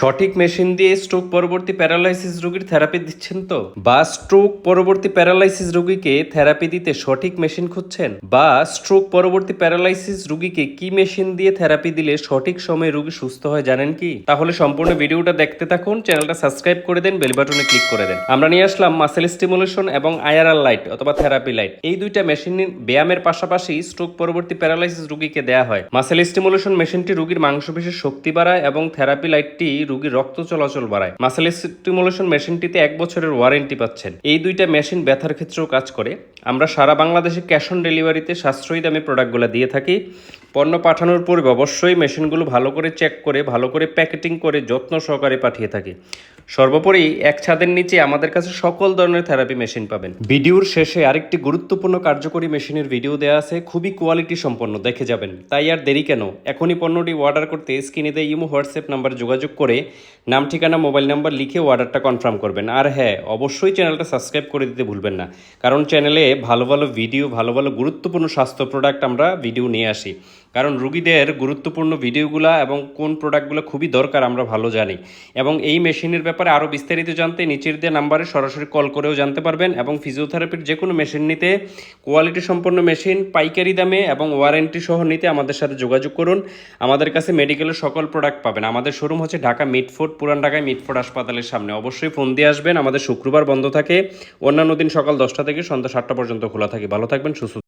সঠিক মেশিন দিয়ে স্ট্রোক পরবর্তী প্যারালাইসিস রোগীর থেরাপি দিচ্ছেন তো? বা স্ট্রোক পরবর্তী প্যারালাইসিস রোগীকে থেরাপি দিতে সঠিক মেশিন খুঁজছেন? বা স্ট্রোক পরবর্তী প্যারালাইসিস রোগীকে কি মেশিন দিয়ে থেরাপি দিলে সঠিক সময়ে রোগী সুস্থ হয় জানেন কি? তাহলে সম্পূর্ণ ভিডিওটা দেখতে থাকুন, চ্যানেলটা সাবস্ক্রাইব করে দেন বেল বাটনে ক্লিক করে দেন। আমরা নিয়ে আসলাম মাসেল স্টিমুলেশন এবং আইআরআর লাইট অথবা থেরাপি লাইট এই দুইটা মেশিন ব্যায়ামের পাশাপাশি স্ট্রোক পরবর্তী প্যারালাইসিস রোগীকে দেয়া হয়। মাসেল স্টিমুলেশন মেশিনটি রোগীর মাংসপেশির শক্তি বাড়ায় এবং থেরাপি লাইটটি রোগীর রক্ত চলাচল বাড়ায়। মাসেল স্টিমুলেশন মেশিনটিতে এক বছরের ওয়ারেন্টি পাচ্ছেন। এই দুইটা মেশিন ব্যথার ক্ষেত্রেও কাজ করে। আমরা সারা বাংলাদেশে ক্যাশ অন ডেলিভারিতে সাশ্রয়ী দামে প্রোডাক্টগুলো দিয়ে থাকি। পণ্য পাঠানোর পূর্বে অবশ্যই মেশিনগুলো ভালো করে চেক করে, ভালো করে প্যাকেটিং করে যত্ন সহকারে পাঠিয়ে থাকি। সর্বোপরি এক ছাদের নিচে আমাদের কাছে সকল ধরনের থেরাপি মেশিন পাবেন। ভিডিওর শেষে আরেকটি গুরুত্বপূর্ণ কার্যকরী মেশিনের ভিডিও দেওয়া আছে, খুবই কোয়ালিটি সম্পন্ন, দেখে যাবেন। তাই আর দেরি কেন? এখনই পণ্যটি অর্ডার করতে স্ক্রিনে দেয় ইমো হোয়াটসঅ্যাপ নাম্বার যোগাযোগ করে নাম, ঠিকানা মোবাইল নাম্বার লিখে অর্ডারটা কনফার্ম করবেন। আর হ্যাঁ অবশ্যই চ্যানেলটা সাবস্ক্রাইব করে দিতে ভুলবেন না, কারণ চ্যানেলে ভালো ভালো ভিডিও ভালো ভালো গুরুত্বপূর্ণ স্বাস্থ্য প্রোডাক্ট আমরা ভিডিও নিয়ে আসি। কারণ রুগীদের গুরুত্বপূর্ণ ভিডিওগুলো এবং কোন প্রোডাক্টগুলো খুবই দরকার আমরা ভালো জানি। এবং এই মেশিনের ব্যাপারে আরও বিস্তারিত জানতে নিচের দিয়ে নাম্বারে সরাসরি কল করেও জানতে পারবেন এবং ফিজিওথেরাপির যে কোনো মেশিন নিতে কোয়ালিটি সম্পন্ন মেশিন পাইকারি দামে এবং ওয়ারেন্টি সহ নিতে আমাদের সাথে যোগাযোগ করুন। আমাদের কাছে মেডিকেলের সকল প্রোডাক্ট পাবেন। আমাদের শোরুম হচ্ছে ঢাকা মিটফোর্ট পুরান ঢাকায় মিটফোর্ট হাসপাতালের সামনে। অবশ্যই ফোন দিয়ে আসবেন। আমাদের শুক্রবার বন্ধ থাকে। অন্যান্য দিন সকাল দশটা থেকে সন্ধ্যা সাতটা পর্যন্ত খোলা থাকে। ভালো থাকবেন, সুস্থ